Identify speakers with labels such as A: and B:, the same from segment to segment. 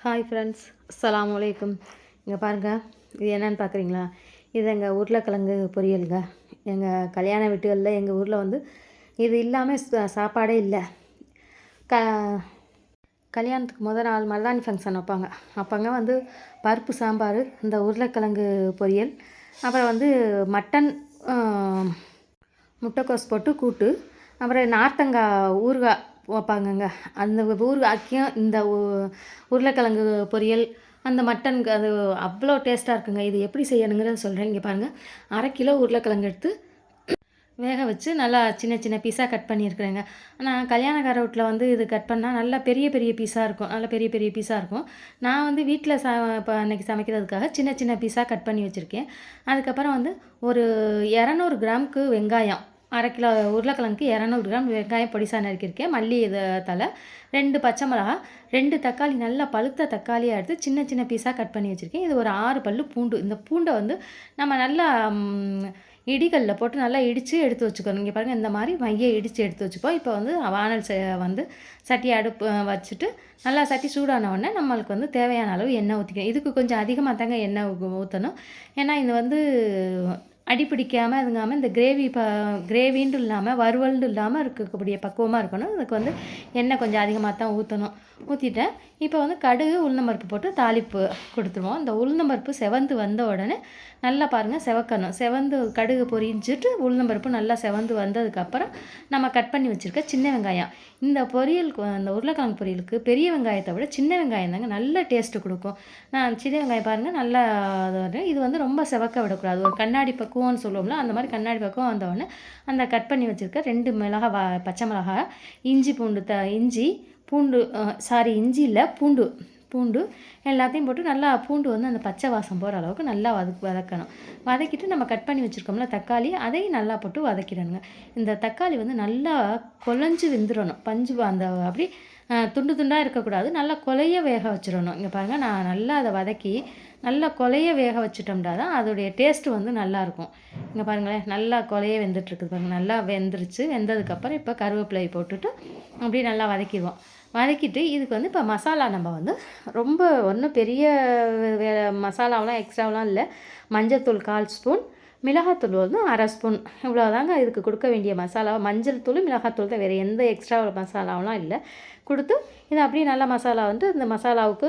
A: Hi friends அஸ்லாம் வலைக்கம் இங்கே பாருங்கள் இது என்னென்னு பார்க்குறீங்களா இது எங்கள் உருளைக்கிழங்கு பொரியலுங்க. எங்கள் கல்யாண வீட்டுகளில் எங்கள் ஊரில் வந்து இது இல்லாமல் சாப்பாடே இல்லை. க கல்யாணத்துக்கு முதல் நாள் மருதாணி ஃபங்க்ஷன் வைப்பாங்க. அப்போங்க வந்து பருப்பு சாம்பார் இந்த உருளைக்கிழங்கு பொரியல் அப்புறம் வந்து மட்டன் முட்டைக்கோஸ் போட்டு கூட்டு அப்புறம் நார்த்தங்காய் ஊறுகாய் வைப்பாங்கங்க. அந்த ஊறுகாய்க்கும் இந்த உருளைக்கிழங்கு பொரியல் அந்த மட்டன் அது அவ்வளோ டேஸ்ட்டாக இருக்குங்க. இது எப்படி செய்யணுங்கிறத சொல்கிறேன் இங்கே பாருங்கள் அரை கிலோ உருளைக்கிழங்கு எடுத்து வேக வச்சு நல்லா சின்ன சின்ன பீஸாக கட் பண்ணியிருக்கிறேங்க. ஆனால் கல்யாணக்கார வீட்டில் வந்து இது கட் பண்ணால் நல்லா பெரிய பெரிய பீஸாக இருக்கும். நல்லா பெரிய பெரிய பீஸாக இருக்கும். நான் வந்து வீட்டில் ச இப்போ அன்றைக்கி சமைக்கிறதுக்காக சின்ன சின்ன பீஸாக கட் பண்ணி வச்சுருக்கேன். அதுக்கப்புறம் வந்து ஒரு இரநூறு கிராமுக்கு வெங்காயம். அரை கிலோ உருளைக்கிழங்குக்கு இரநூறு கிராம் வெங்காயம் பொடிசாக நறுக்கியிருக்கேன். மல்லி இது தலை. ரெண்டு பச்சை மிளகா ரெண்டு தக்காளி நல்லா பழுத்த தக்காளியாக எடுத்து சின்ன சின்ன பீஸாக கட் பண்ணி வச்சுருக்கேன். இது ஒரு ஆறு பல்லு பூண்டு. இந்த பூண்டை வந்து நம்ம நல்லா இடிகளில் போட்டு நல்லா இடித்து எடுத்து வச்சுக்கணும். இங்கே பாருங்கள் இந்த மாதிரி மைய இடித்து எடுத்து வச்சுப்போம். இப்போ வந்து வானல் ச வந்து சட்டி அடுப்பு வச்சுட்டு நல்லா சட்டி சூடான உடனே நம்மளுக்கு வந்து தேவையான அளவு எண்ணெய் ஊற்றிக்கணும் இதுக்கு கொஞ்சம் அதிகமாக தாங்க எண்ணெய் ஊற்றணும் ஏன்னா இது வந்து அடி அதுங்காமல் இந்த கிரேவி ப கிரேவின்ட்டு இல்லாமல் வறுவல்னு இல்லாமல் இருக்கக்கூடிய பக்குவமாக இருக்கணும். அதுக்கு வந்து எண்ணெய் கொஞ்சம் அதிகமாக தான் ஊற்றணும் ஊற்றிட்டேன் இப்போ வந்து கடுகு உளுந்தம்பருப்பு போட்டு தாளிப்பு கொடுத்துருவோம். இந்த உளுந்தம்பருப்பு செவந்து வந்த உடனே நல்லா பாருங்கள் செவக்கணும். செவந்து கடுகு பொரிஞ்சிட்டு உளுந்தம்பருப்பு நல்லா செவந்து வந்ததுக்கப்புறம் நம்ம கட் பண்ணி வச்சுருக்க சின்ன வெங்காயம். இந்த பொரியலுக்கு அந்த உருளைக்கிழங்கு பொரியலுக்கு பெரிய வெங்காயத்தை விட சின்ன வெங்காயம் தாங்க நல்ல டேஸ்ட்டு கொடுக்கும். நான் சின்ன வெங்காயம் பாருங்கள் நல்லா இது வந்து ரொம்ப செவக்க விடக்கூடாது. ஒரு கண்ணாடி பக்குவம்னு சொல்லுவோம்ல அந்த மாதிரி கண்ணாடி பக்குவம் வந்தவுடனே அந்த கட் பண்ணி வச்சுருக்க ரெண்டு மிளகா வா பச்சை மிளகா இஞ்சி பூண்டு த இஞ்சி பூண்டு சாரி இஞ்சி இல்லை பூண்டு பூண்டு எல்லாத்தையும் போட்டு நல்லா பூண்டு வந்து அந்த பச்சை வாசம் போகிற அளவுக்கு நல்லா வதக் வதக்கணும். வதக்கிட்டு நம்ம கட் பண்ணி வச்சுருக்கோம்ல தக்காளி அதையும் நல்லா போட்டு வதக்கிடணுங்க. இந்த தக்காளி வந்து நல்லா கொலைஞ்சு வெந்துடணும் பஞ்சு அந்த அப்படி துண்டு துண்டாக இருக்கக்கூடாது. நல்லா கொலைய வேக வச்சிடணும். இங்கே பாருங்கள் நான் நல்லா அதை வதக்கி நல்லா கொலைய வேக வச்சுட்டோம்னா தான் அதோடைய டேஸ்ட்டு வந்து நல்லாயிருக்கும் இங்கே பாருங்களேன் நல்லா கொலைய வெந்துட்டுருக்குது பாருங்கள் நல்லா வெந்துருச்சு. வெந்ததுக்கப்புறம் இப்போ கருவேப்பிலை போட்டுட்டு அப்படியே நல்லா வதக்கிடுவோம். வதக்கிட்டு இதுக்கு வந்து இப்போ மசாலா நம்ம வந்து ரொம்ப ஒன்றும் பெரிய வே மசாலாவெலாம் எக்ஸ்ட்ராவெலாம் இல்லை. மஞ்சள்தூள் கால் ஸ்பூன் மிளகாத்தூள் வந்து அரை ஸ்பூன். இவ்வளோதாங்க இதுக்கு கொடுக்க வேண்டிய மசாலா மஞ்சள் தூள் மிளகாத்தூள் தான். வேறு எந்த எக்ஸ்ட்ரா மசாலாவெலாம் இல்லை. கொடுத்து இது அப்படியே நல்லா மசாலா வந்து இந்த மசாலாவுக்கு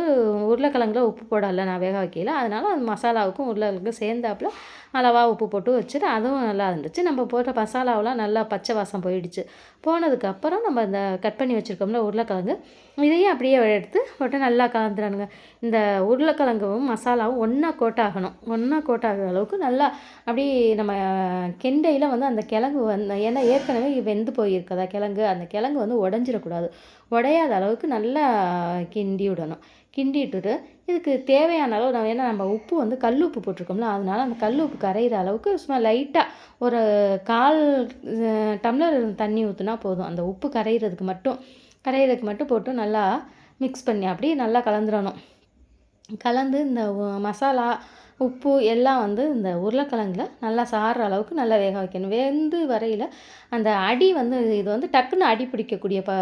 A: உருளைக்கிழங்குல உப்பு போடலை நான் வேக வைக்கல. அதனால அந்த மசாலாவுக்கும் உருளைக்கிழங்கு சேர்ந்தாப்புல அளவாக உப்பு போட்டு வச்சுட்டு அதுவும் நல்லா இருந்துச்சு. நம்ம போட்ட மசாலாவெலாம் நல்லா பச்சை வாசம் போயிடுச்சு. போனதுக்கப்புறம் நம்ம இந்த கட் பண்ணி வச்சுருக்கோம்ல உருளைக்கிழங்கு இதையும் அப்படியே எடுத்து போட்டு நல்லா கலந்துடணுங்க. இந்த உருளைக்கிழங்கும் மசாலாவும் ஒன்றா கோட்டாகணும். ஒன்றா கோட்டாகிற அளவுக்கு நல்லா அப்படியே நம்ம கெண்டையில் வந்து அந்த கிழங்கு வந்து ஏன்னா ஏற்கனவே வெந்து போயிருக்கதா கிழங்கு? அந்த கிழங்கு வந்து உடஞ்சிடக்கூடாது. உட உடையாத அளவுக்கு நல்லா கிண்டி விடணும். கிண்டி விட்டுட்டு இதுக்கு தேவையான அளவு நம்ம ஏன்னா நம்ம உப்பு வந்து கல் உப்பு போட்டிருக்கோம்ல அதனால அந்த கல் உப்பு கரையிற அளவுக்கு சும்மா லைட்டாக ஒரு கால் டம்ளர் தண்ணி ஊற்றினா போதும். அந்த உப்பு கரையிறதுக்கு மட்டும் கரையிறதுக்கு மட்டும் போட்டு நல்லா மிக்ஸ் பண்ணி அப்படியே நல்லா கலந்துடணும் கலந்து இந்த மசாலா உப்பு எல்லாம் வந்து இந்த உருளைக்கிழங்குல நல்லா சாடுற அளவுக்கு நல்லா வேக வைக்கணும். வெந்து வரையில் அந்த அடி வந்து இது வந்து டக்குன்னு அடி பிடிக்கக்கூடிய ப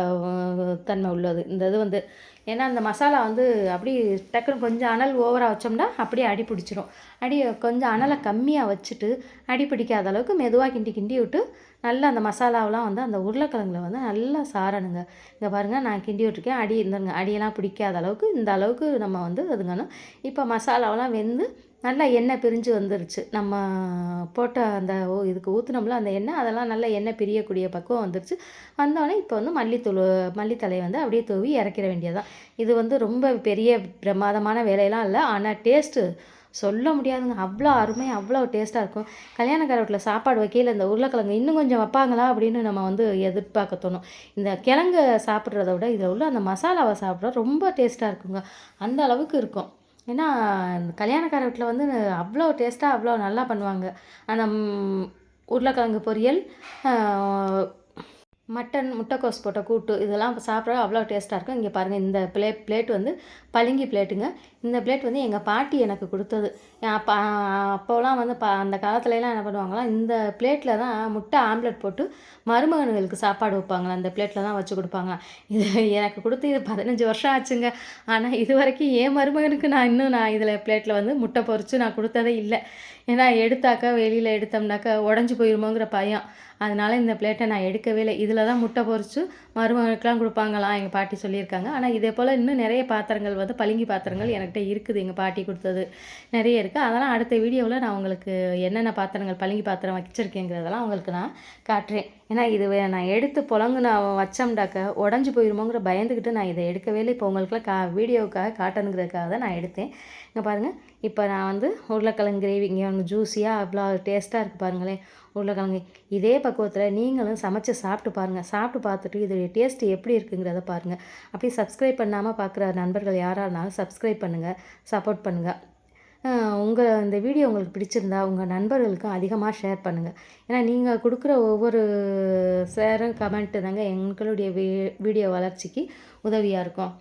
A: தன்மை உள்ளது. இந்த இது வந்து ஏன்னா அந்த மசாலா வந்து அப்படி டக்குன்னு கொஞ்சம் அனல் ஓவராக வச்சோம்னா அப்படியே அடி பிடிச்சிரும். அடி கொஞ்சம் அனலை கம்மியாக வச்சுட்டு அடி பிடிக்காத அளவுக்கு மெதுவாக கிண்டி கிண்டி விட்டு நல்லா அந்த மசாலாவெலாம் வந்து அந்த உருளைக்கிழங்குல வந்து நல்லா சாரணுங்க இங்கே பாருங்கள் நான் கிண்டி விட்டுருக்கேன். அடி இருந்துருங்க அடியெல்லாம் பிடிக்காத அளவுக்கு இந்த அளவுக்கு நம்ம வந்து அதுங்கணும். இப்போ மசாலாவெல்லாம் வெந்து நல்லா எண்ணெய் பிரிஞ்சு வந்துருச்சு. நம்ம போட்ட அந்த ஓ இதுக்கு ஊற்றுனோம்ல அந்த எண்ணெய் அதெல்லாம் நல்லா எண்ணெய் பிரியக்கூடிய பக்குவம் வந்துருச்சு. வந்தோடனே இப்போ வந்து மல்லித்தூள் மல்லித்தலையை வந்து அப்படியே தூவி இறக்கிற வேண்டியதுதான். இது வந்து ரொம்ப பெரிய பிரமாதமான வேலையெல்லாம் இல்லை. ஆனால் டேஸ்ட்டு சொல்ல முடியாதுங்க. அவ்வளோ அருமையாக அவ்வளோ டேஸ்ட்டாக இருக்கும். கல்யாணக்கார வீட்டில் சாப்பாடு வைக்கையில் இந்த உருளைக்கிழங்கு இன்னும் கொஞ்சம் வைப்பாங்களா அப்படின்னு நம்ம வந்து எதிர்பார்க்க தோணும். இந்த கிழங்கு சாப்பிட்றத விட இதில் உள்ள அந்த மசாலாவை சாப்பிட்ற ரொம்ப டேஸ்ட்டாக இருக்குங்க. அந்த அளவுக்கு இருக்கும். ஏன்னா கல்யாணக்கார வீட்டில் வந்து அவ்வளோ டேஸ்ட்டாக அவ்வளோ நல்லா பண்ணுவாங்க. அந்த உருளைக்கிழங்கு பொரியல் மட்டன் முட்டைக்கோஸ் போட்ட கூட்டு இதெல்லாம் சாப்பிட அவ்வளோ டேஸ்ட்டாக இருக்கும். இங்கே பாருங்கள் இந்த பிளே பிளேட் வந்து பளிங்கி பிளேட்டுங்க. இந்த பிளேட் வந்து எங்கள் பாட்டி எனக்கு கொடுத்தது. அப்போ அப்போலாம் வந்து ப அந்த காலத்துலலாம் என்ன பண்ணுவாங்களாம் இந்த பிளேட்டில் தான் முட்டை ஆம்லெட் போட்டு மருமகன்களுக்கு சாப்பாடு வைப்பாங்களா அந்த பிளேட்டில் தான் வச்சு கொடுப்பாங்க. இது எனக்கு கொடுத்து இது பதினஞ்சு வருஷம் ஆச்சுங்க. ஆனால் இது வரைக்கும் என் மருமகனுக்கு நான் இன்னும் நான் இதில் பிளேட்டில் வந்து முட்டை பொறிச்சு நான் கொடுத்ததே இல்லை. ஏன்னா எடுத்தாக்கா வெளியில் எடுத்தோம்னாக்கா உடஞ்சி போயிருமோங்கிற பயம். அதனால் இந்த பிளேட்டை நான் எடுக்கவே இல்லை. இதில் தான் முட்டை பொறிச்சு மருமகனுக்கெலாம் கொடுப்பாங்களாம் எங்கள் பாட்டி சொல்லியிருக்காங்க. ஆனால் இதே போல் இன்னும் நிறைய பாத்திரங்கள் வந்து பளிங்கி பாத்திரங்கள் என்கிட்ட இருக்குது எங்கள் பாட்டி கொடுத்தது. நிறைய இருக்குது அதெல்லாம் அடுத்த வீடியோவில் நான் உங்களுக்கு என்னென்ன பாத்திரங்கள் பளிங்கி பாத்திரம் வச்சுருக்கேங்கிறதெல்லாம் உங்களுக்கு நான் காட்டுறேன். ஏன்னா இது வே- நான் எடுத்து புலங்கு நான் வச்சோம்டாக்க உடஞ்சி போயிருமோங்கிற பயந்துக்கிட்டு நான் இதை எடுக்கவே இல்லை. இப்போ உங்களுக்குலாம் கா வீடியோவுக்காக காட்டணுங்கிறதுக்காக தான் நான் எடுத்தேன். இங்கே பாருங்கள் இப்போ நான் வந்து உருளைக்கிழங்கு கிரேவி இங்கே வந்து ஜூஸியாக அவ்வளோ டேஸ்ட்டாக இருக்குது பாருங்களேன். உருளைக்கிழங்கு இதே பக்குவத்தில் நீங்களும் சமைச்சு சாப்பிட்டு பாருங்கள் சாப்பிட்டு பார்த்துட்டு இதோடைய டேஸ்ட் எப்படி இருக்குங்கிறத பாருங்கள் அப்படியே சப்ஸ்கிரைப் பண்ணாமல் பார்க்குற நண்பர்கள் யாராக இருந்தாலும் சப்ஸ்கிரைப் பண்ணுங்கள் சப்போர்ட் பண்ணுங்கள் உங்கள் இந்த வீடியோ உங்களுக்கு பிடிச்சிருந்தா உங்கள் நண்பர்களுக்கும் அதிகமாக ஷேர் பண்ணுங்கள் ஏன்னா நீங்கள் கொடுக்குற ஒவ்வொரு ஷேரும் கமெண்ட்டு தாங்க எங்களுடைய வீ வீடியோ வளர்ச்சிக்கு உதவியாக இருக்கும்.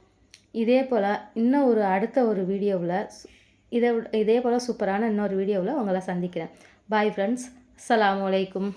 A: இதே போல் இன்னும் ஒரு அடுத்த ஒரு வீடியோவில் இதை இதே போல் சூப்பரான இன்னொரு வீடியோவில் உங்களை சந்திக்கிறேன். பாய் ஃப்ரெண்ட்ஸ் அலாம் வலைக்கும்